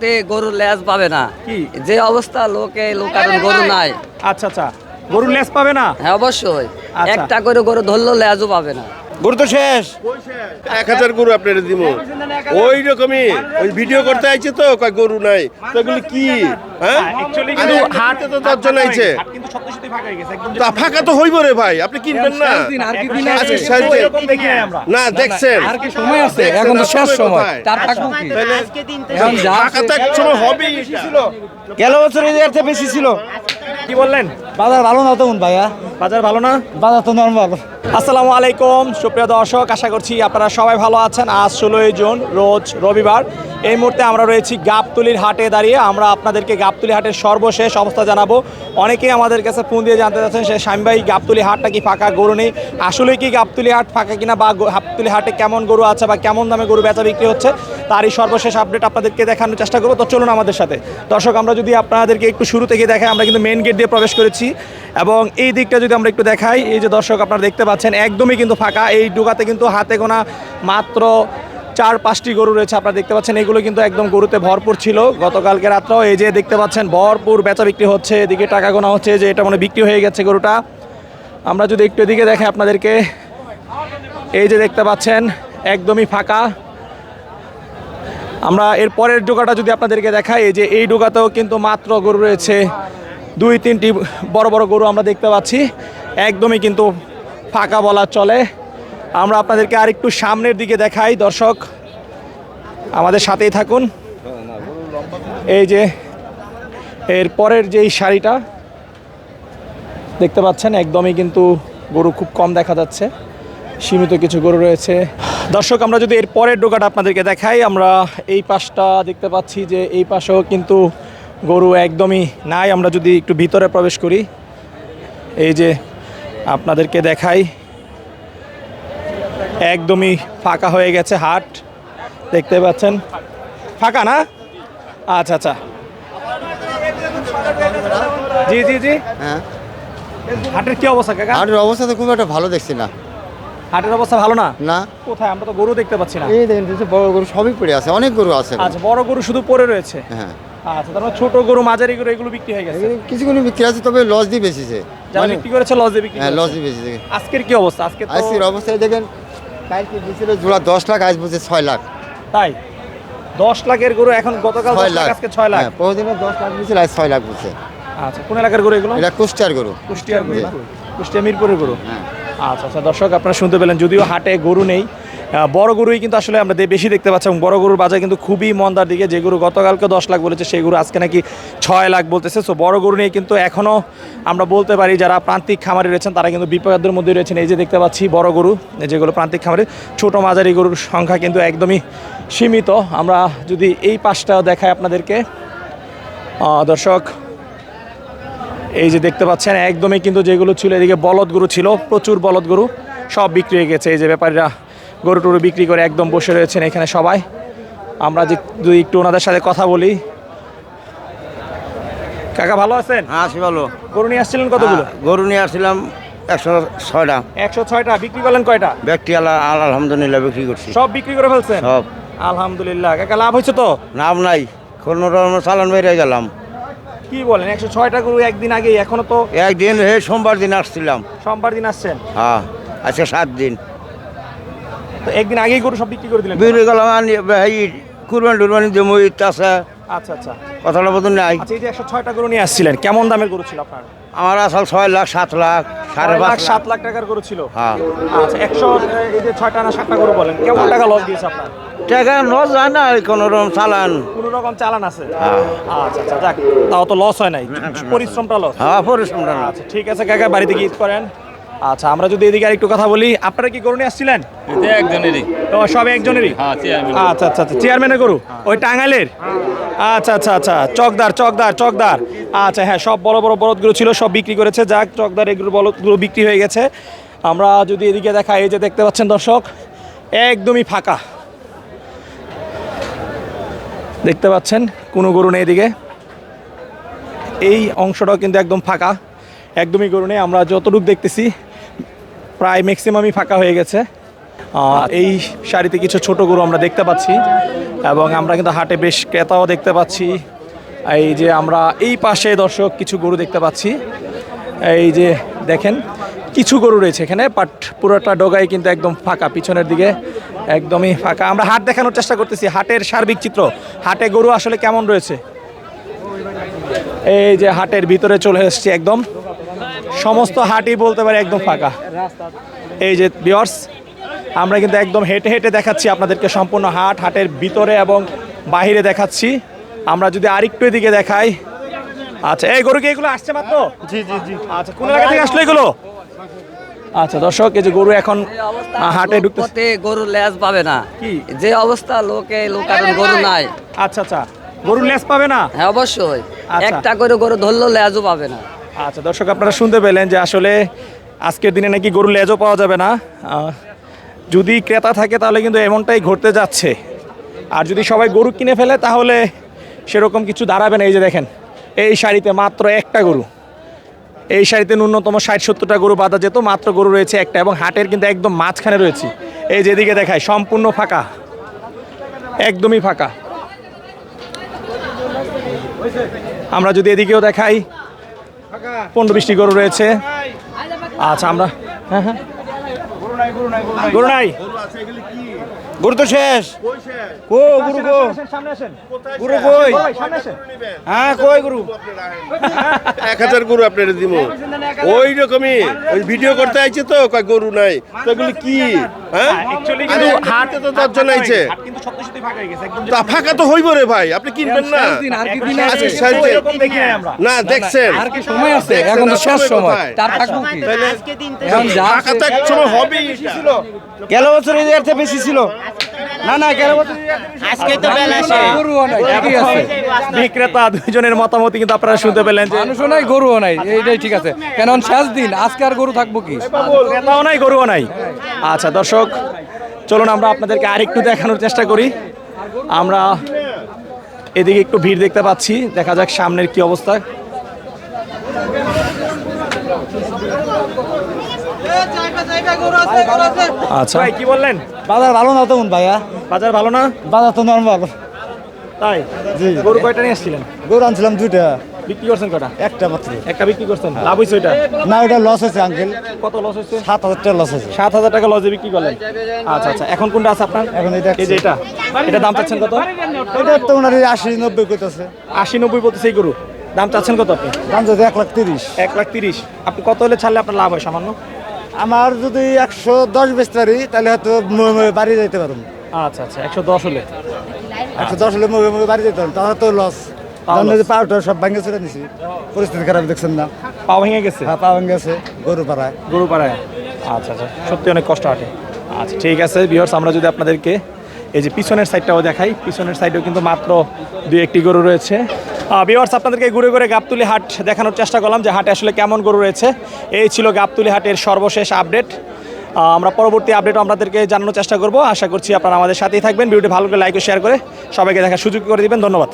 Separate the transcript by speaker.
Speaker 1: হাটে গরুর লেজ পাবে না।
Speaker 2: কি?
Speaker 1: যে অবস্থা লোকে লোক এখন গরু নাই।
Speaker 2: আচ্ছা আচ্ছা। গরুর লেজ পাবে না?
Speaker 1: হ্যাঁ অবশ্যই।
Speaker 2: আচ্ছা।
Speaker 1: একটা করে গরু ধরলেও লেজও পাবে না।
Speaker 3: গরু তো শেষ। এক হাজার গরু আপনার দিব ওই রকমই। ওই ভিডিও করতে আইছে তো কয় গরু নাই। তো এগুলি কি? হ্যাঁ?
Speaker 2: হাট
Speaker 3: তো দশজন আইছে। তা ফাঁকা তো হইব রে ভাই আপনি কিনবেন না। আচ্ছা, শেষ দিন।
Speaker 2: এরকম দেখি নাই আমরা।
Speaker 3: না দেখছেন।
Speaker 4: আর কি সময় আছে? এখন তো শেষ সময়? তার থাকব কি? এখন
Speaker 3: ফাঁকা তো এক সময় হবেই।
Speaker 4: গেল বছর এর চেয়ে বেশি ছিল।
Speaker 2: কি বললেন?
Speaker 4: বাজার ভালো না তখন ভাইয়া?
Speaker 2: বাজার ভালো না?
Speaker 4: বাজার তো নর্মাল
Speaker 2: আসসালামু আলাইকুম সুপ্রিয় দর্শক আশা করছি আপনারা সবাই ভালো আছেন। আজ ষোলোই জুন রোজ রবিবার। এই মুহূর্তে আমরা রয়েছি গাবতুলির হাটে দাঁড়িয়ে। আমরা আপনাদেরকে গাবতুলি হাটের সর্বশেষ অবস্থা জানাব। অনেকেই আমাদের কাছে ফোন দিয়ে জানতে চাচ্ছেন সে স্বামী ভাই গাবতুলি হাটটা কি ফাঁকা গরু নেই? আসলে কি গাবতুলি হাট ফাঁকা কিনা বা গাবতুলি হাটে কেমন গরু আছে বা কেমন দামে গরু বেচা বিক্রি হচ্ছে তারই সর্বশেষ আপডেট আপনাদেরকে দেখানোর চেষ্টা করব। তো চলুন আমাদের সাথে। দর্শক আমরা যদি আপনাদেরকে একটু শুরু থেকে দেখাই আমরা কিন্তু মেন গেট দিয়ে প্রবেশ করেছি। এবং এই দিকটা যদি আমরা একটু দেখাই, এই যে দর্শক আপনারা দেখতে পাচ্ছেন, একদমই কিন্তু ফাঁকা। এই ডুগাতে কিন্তু হাতে গোনা মাত্র চার পাঁচটি গরু রয়েছে আপনারা দেখতে পাচ্ছেন। এগুলো কিন্তু একদম গরুতে ভরপুর ছিল। গতকালকে রাত্রেও এই যে দেখতে পাচ্ছেন, ভরপুর বেচা বিক্রি হচ্ছে। এদিকে টাকা গোনা হচ্ছে যে এটা মানে বিক্রি হয়ে গেছে গরুটা। আমরা যদি একটু এদিকে দেখাই আপনাদেরকে, এই যে দেখতে পাচ্ছেন, একদমই ফাঁকা। আমরা এর পরের ডোকাটা যদি আপনাদেরকে দেখাই, এই যে এই ডোকাতেও কিন্তু মাত্র গরু রয়েছে দুই, তিনটি বড় বড় গরু আমরা দেখতে পাচ্ছি। একদমই কিন্তু ফাঁকা বলা চলে। আমরা আপনাদেরকে আরেকটু সামনের দিকে দেখাই, দর্শক। আমাদের সাথেই থাকুন। এই যে, এর পরের যেই শাড়িটা, দেখতে পাচ্ছেন, একদমই কিন্তু গরু খুব কম দেখা যাচ্ছে। সীমিত কিছু গরু রয়েছে। দর্শক, আমরা যদি এর পরের ডোকাটা আপনাদেরকে দেখাই, আমরা এই পাশটা দেখতে পাচ্ছি যে এই পাশেও কিন্তু গরু একদমই নাই। আমরা যদি একটু ভিতরে প্রবেশ করি এই যে আপনাদেরকে দেখাই একদমই ফাঁকা হয়ে গেছে হাট। দেখতে পাচ্ছেন? ফাঁকা না? আচ্ছা আচ্ছা। জি জি জি।
Speaker 5: হ্যাঁ।
Speaker 2: হাটের কি অবস্থা কাকা?
Speaker 5: হাটের অবস্থা তো খুব একটা ভালো দেখছি না।
Speaker 2: হাটের অবস্থা ভালো না?
Speaker 5: না।
Speaker 2: কোথায়? আমরা তো গরু দেখতে পাচ্ছি না।
Speaker 5: এই দেখেন বড় গরু সবই পড়ে আছে অনেক গরু আছে।
Speaker 2: আচ্ছা বড় গরু শুধু পড়ে রয়েছে।
Speaker 5: হ্যাঁ।
Speaker 2: আচ্ছা তার মানে ছোট গরু মাঝারি গরু এগুলো বিক্রি হয়ে গেছে?
Speaker 5: এখানে কিছু বিক্রি আছে তবে লস দিয়ে বেশিছে
Speaker 2: যারা
Speaker 5: মানে-
Speaker 2: বিক্রি করেছে লস দিয়ে বিক্রি
Speaker 5: হ্যাঁ। লস দিয়ে বেশিছে
Speaker 2: আজকের কি অবস্থা? আজকে তো
Speaker 5: আজকের অবস্থায় দেখেন কালকে দিয়েছিল জোড়া দশ লাখ আজ বলছে ছয় লাখ।
Speaker 2: তাই? দশ লাখের গরু এখন গতকাল
Speaker 5: ছয়
Speaker 2: লাখ আজকে ছয় লাখ।
Speaker 5: হ্যাঁ বহুদিনে দশ লাখ দিয়েছিল আজ ছয় লাখ বলছে।
Speaker 2: আচ্ছা কোন এলাকার গরু এগুলো?
Speaker 5: এটা কুষ্টিয়ার গরু।
Speaker 2: কুষ্টিয়ার গরু। কুষ্টিয়া মিরপুরের গরু।
Speaker 5: হ্যাঁ।
Speaker 2: আচ্ছা আচ্ছা দর্শক আপনারা শুনতে পেলেন যদিও হাটে গরু নেই বড় গরুই কিন্তু আসলে আমরা বেশি দেখতে পাচ্ছি এবং বড় গরুর বাজার কিন্তু খুবই মন্দার দিকে। যে গরু গতকালকে দশ লাখ বলেছে, সেই গরু আজকে নাকি ছয় লাখ বলতেছে। সো বড় গরু নিয়ে কিন্তু এখনও আমরা বলতে পারি, যারা প্রান্তিক খামারি রয়েছেন, তারা কিন্তু বিপদের মধ্যে রয়েছেন। এই যে দেখতে পাচ্ছি বড় গরু যেগুলো প্রান্তিক খামারি, ছোট মাঝারি গরুর সংখ্যা কিন্তু একদমই সীমিত। আমরা যদি এই পাশটা দেখাই আপনাদেরকে। দর্শক, এই যে দেখতে পাচ্ছেন, একদমই কিন্তু যেগুলো ছিল, এদিকে বলদ গরু ছিল, প্রচুর বলদ গরু সব বিক্রি হয়ে গেছে। এই যে ব্যাপারীরা গরু টরু বিক্রি করে একদম বসে রয়েছেন এখানে সবাই। আমরা যে যদি একটু ওনাদের সাথে কথা বলি। কাকা ভালো আছেন?
Speaker 6: হ্যাঁ আছি ভালো।
Speaker 2: গরু নিয়ে আসছিলেন কতগুলো?
Speaker 6: হ্যাঁ, গরু নিয়ে আসছিলাম একশো ছয়টা।
Speaker 2: একশো ছয়টা বিক্রি করলেন কয়টা?
Speaker 6: ব্যক্তি আল্লাহ আলহামদুলিল্লাহ বিক্রি করছি।
Speaker 2: সব বিক্রি করে ফেলছেন?
Speaker 6: সব।
Speaker 2: আলহামদুলিল্লাহ। কাকা লাভ হয়েছে তো?
Speaker 6: লাভ নাই। কোনো চালান বেরিয়ে গেলাম।
Speaker 2: কি বলেন একশো ছয়টা গরু একদিন আগে এখনও তো
Speaker 6: একদিন সোমবার দিন আসছিলাম।
Speaker 2: সোমবার দিন আসছেন?
Speaker 6: হ্যাঁ আজকে সাত দিন।
Speaker 2: তো একদিন আগেই গরু সব বিক্রি করে দিলেন?
Speaker 6: গেলাম আনি এই কুরবানি টুরবানি জমি আছে।
Speaker 2: আচ্ছা আচ্ছা।
Speaker 6: মতন নাই।
Speaker 2: আচ্ছা এই যে একশো ছয়টা গরু নিয়ে আসছিলেন কেমন দামের গরু ছিল আপনার?
Speaker 6: আমার আসল ছয় লাখ সাত লাখ সাড়ে পাঁচ
Speaker 2: লাখ সাত লাখ। টাকার গরু ছিল?
Speaker 6: হ্যাঁ।
Speaker 2: আচ্ছা একশো এই যে ছয়টা না সাতটা গরু বলেন কেমন টাকা লস দিয়েছে আপনার?
Speaker 6: টাকা ন যায় না কোনো রকম চালান।
Speaker 2: কোনো রকম চালান আছে?
Speaker 6: হ্যাঁ।
Speaker 2: আচ্ছা আচ্ছা যাক তাও তো লস হয় নাই। পরিশ্রমটা লস
Speaker 6: হ্যাঁ পরিশ্রমটা
Speaker 2: আচ্ছা ঠিক আছে কাকা বাড়িতে গিয়ে করেন। আচ্ছা আমরা যদি এদিকে আরেকটু কথা বলি আপনারা কি গরু নিয়ে আসছিলেন?
Speaker 4: একজনেরই।
Speaker 2: তো সব একজনেরই?
Speaker 4: হ্যাঁ
Speaker 2: আচ্ছা আচ্ছা আচ্ছা চেয়ারম্যানের গরু? ওই টাঙ্গাইলের? আচ্ছা আচ্ছা আচ্ছা চকদার চকদার চকদার। আচ্ছা হ্যাঁ সব বড় বড় বলদগুলো ছিল সব বিক্রি করেছে। যাক চকদার এগুলো বলদগুলো বিক্রি হয়ে গেছে। আমরা যদি এদিকে দেখা এই যে দেখতে পাচ্ছেন দর্শক একদমই ফাঁকা। দেখতে পাচ্ছেন কোনো গরু নেই এদিকে। এই অংশটাও কিন্তু একদম ফাঁকা। একদমই গরু নেই। আমরা যতটুকু দেখতেছি প্রায় ম্যাক্সিমামই ফাঁকা হয়ে গেছে। এই শাড়িতে কিছু ছোট গরু আমরা দেখতে পাচ্ছি এবং আমরা কিন্তু হাটে বেশ ক্রেতাও দেখতে পাচ্ছি। এই যে আমরা এই পাশে দর্শক কিছু গরু দেখতে পাচ্ছি। এই যে দেখেন, কিছু গরু রয়েছে এখানে বাট পুরোটা ডোগাই কিন্তু একদম ফাঁকা, পিছনের দিকে একদমই ফাঁকা। আমরা হাট দেখানোর চেষ্টা করতেছি, হাটের সার্বিক চিত্র। হাটে গরু আসলে কেমন রয়েছে? এই যে হাটের ভিতরে চলে এসেছি একদম। সমস্ত হাটই বলতে পারে একদম ফাঁকা। এই যে বিয়ার্স আমরা কিন্তু একদম হেঁটে হেঁটে দেখাচ্ছি আপনাদেরকে সম্পূর্ণ হাট হাটের ভিতরে এবং বাহিরে দেখাচ্ছি। আমরা যদি আরেকটু এদিকে দেখাই। আচ্ছা এই গরু কি এগুলো আসছে মাত্র? জি জি জি। আচ্ছা কোন জায়গা থেকে আসলো এগুলো? আচ্ছা দর্শক এই যে গরু এখন হাটে ঢুকতে
Speaker 1: গরুর লেজ পাবে না।
Speaker 2: কি?
Speaker 1: যে অবস্থা লোকে লোক এখন গরু নাই।
Speaker 2: আচ্ছা আচ্ছা গরুর লেজ পাবে না?
Speaker 1: হ্যাঁ অবশ্যই।
Speaker 2: আচ্ছা।
Speaker 1: একটা করে গরু ধরলো লেজও পাবে না।
Speaker 2: আচ্ছা দর্শক, আপনারা শুনতে পেলেন যে আসলে আজকের দিনে নাকি গরুর লেজও পাওয়া যাবে না। যদি ক্রেতা থাকে তাহলে কিন্তু এমনটাই ঘটতে যাচ্ছে। আর যদি সবাই গরু কিনে ফেলে, তাহলে সেরকম কিছু দাঁড়াবে না। এই যে দেখেন, এই শাড়িতে মাত্র একটা গরু। এই শাড়িতে ন্যূনতম ষাট, সত্তরটা গরু বাঁধা যেত, মাত্র গরু রয়েছে একটা এবং হাটের কিন্তু একদম মাঝখানে রয়েছে। এই যেদিকে দেখায়, সম্পূর্ণ ফাঁকা। একদমই ফাঁকা। আমরা যদি এদিকেও দেখাই পনেরো বিশটি গরু রয়েছে। আচ্ছা আমরা হ্যাঁ হ্যাঁ। গরু নাই।
Speaker 4: গরু তো শেষ। ও গরু গো গরু কই? হ্যাঁ কই গরু?
Speaker 3: এক হাজার গরু আপনার দিব ওই রকমই। ওই ভিডিও করতে আইছে তো, কয় গরু নাই। তো এগুলি কি? হ্যাঁ?
Speaker 2: কিন্তু
Speaker 3: হাটে তো আইছে
Speaker 2: হয়ে গেছে একদম
Speaker 3: তা ফাঁকা তো হইব রে ভাই আপনি কিনবেন না। আজকে শেষ দিন।
Speaker 2: এরকম দেখি নাই আমরা।
Speaker 3: না দেখছেন।
Speaker 4: আর কি সময় আছে? এখন তো শেষ সময়? তার থাকব কি এখন
Speaker 3: ফাঁকা তো এক সময় হবেই।
Speaker 4: গেল বছর এই এর বেশি ছিল। না না আজকে তো বেলা
Speaker 2: বিক্রেতা দুইজনের মতামত কিন্তু আপনারা শুনতে পেলেন যে
Speaker 7: মানুষও নাই গরুও নাই এইটাই ঠিক আছে। কেন শেষ দিন আজকে আর গরু থাকব কি?
Speaker 2: ক্রেতাও নাই গরুও নাই। আচ্ছা দর্শক চলুন আমরা আপনাদেরকে আরেকটু দেখানোর চেষ্টা করি। আমরা এদিকে একটু ভিড় দেখতে পাচ্ছি দেখা যাক সামনের কি অবস্থা। আচ্ছা। ভাই কি বললেন?
Speaker 4: বাজার ভালো না তো ভাইয়া?
Speaker 2: বাজার ভালো না?
Speaker 4: বাজার তো নর্মাল
Speaker 2: তাই?
Speaker 4: জি।
Speaker 2: গরু কয়টা নিয়ে এসেছিলেন
Speaker 4: গরু আনছিলাম দুইটা।
Speaker 2: বিক্রি করছেন কটা
Speaker 4: একটা মাত্র।
Speaker 2: একটা বিক্রি করছেন। লাভ হয়েছে ওইটা?
Speaker 4: না ওটা লস হয়েছে আঙ্কেল
Speaker 2: কত লস হয়েছে
Speaker 4: সাত হাজার টাকা লস হয়েছে
Speaker 2: সাত হাজার টাকা লজে বিক্রি করলেন। আচ্ছা আচ্ছা। এখন কোনটা আছে আপনার?
Speaker 4: এখন এটা
Speaker 2: এই যে এটা। এটা দাম চাচ্ছেন কত?
Speaker 4: এটা তো ওনার এই আশি নব্বই করতেছে
Speaker 2: আশি নব্বই বলতেছে এই গরু। দাম চাচ্ছেন কত আপনি?
Speaker 4: দাম যদি এক লাখ তিরিশ।
Speaker 2: এক লাখ তিরিশ। আপনি কত হলে ছাড়লে আপনার লাভ হয় সামান্য?
Speaker 4: আমার যদি একশো দশ বেচতে পারি তাহলে হয়তো বাড়ি যেতে পারব।
Speaker 2: আচ্ছা আচ্ছা একশো দশ হলে।
Speaker 4: একশো দশ হলে মুভে মুভে বাড়ি যেতে পারব। তাহলে তো লস। পাউটা সব ভাঙে চলে নিছি। পরিস্থিতি খারাপ দেখছেন না?
Speaker 2: পা ভেঙে গেছে?
Speaker 4: হ্যাঁ পা ভাঙে গেছে গরু পাড়ায়।
Speaker 2: গরু পাড়ায়? আচ্ছা আচ্ছা সত্যি অনেক কষ্ট হাটে। আচ্ছা ঠিক আছে বিহার্স আমরা যদি আপনাদেরকে এই যে পিছনের সাইডটাও দেখাই পিছনের সাইডেও কিন্তু মাত্র দুই একটি গরু রয়েছে। বিহার্স আপনাদেরকে ঘুরে ঘুরে গাবতুলি হাট দেখানোর চেষ্টা করলাম যে হাটে আসলে কেমন গরু রয়েছে। এই ছিল গাবতুলি হাটের সর্বশেষ আপডেট আমরা পরবর্তী আপডেট আপনাদেরকে জানানোর চেষ্টা করব। আশা করছি আপনারা আমাদের সাথেই থাকবেন। ভিডিওটি ভালো করে লাইক ও শেয়ার করে সবাইকে দেখার সুযোগ করে দিবেন। ধন্যবাদ।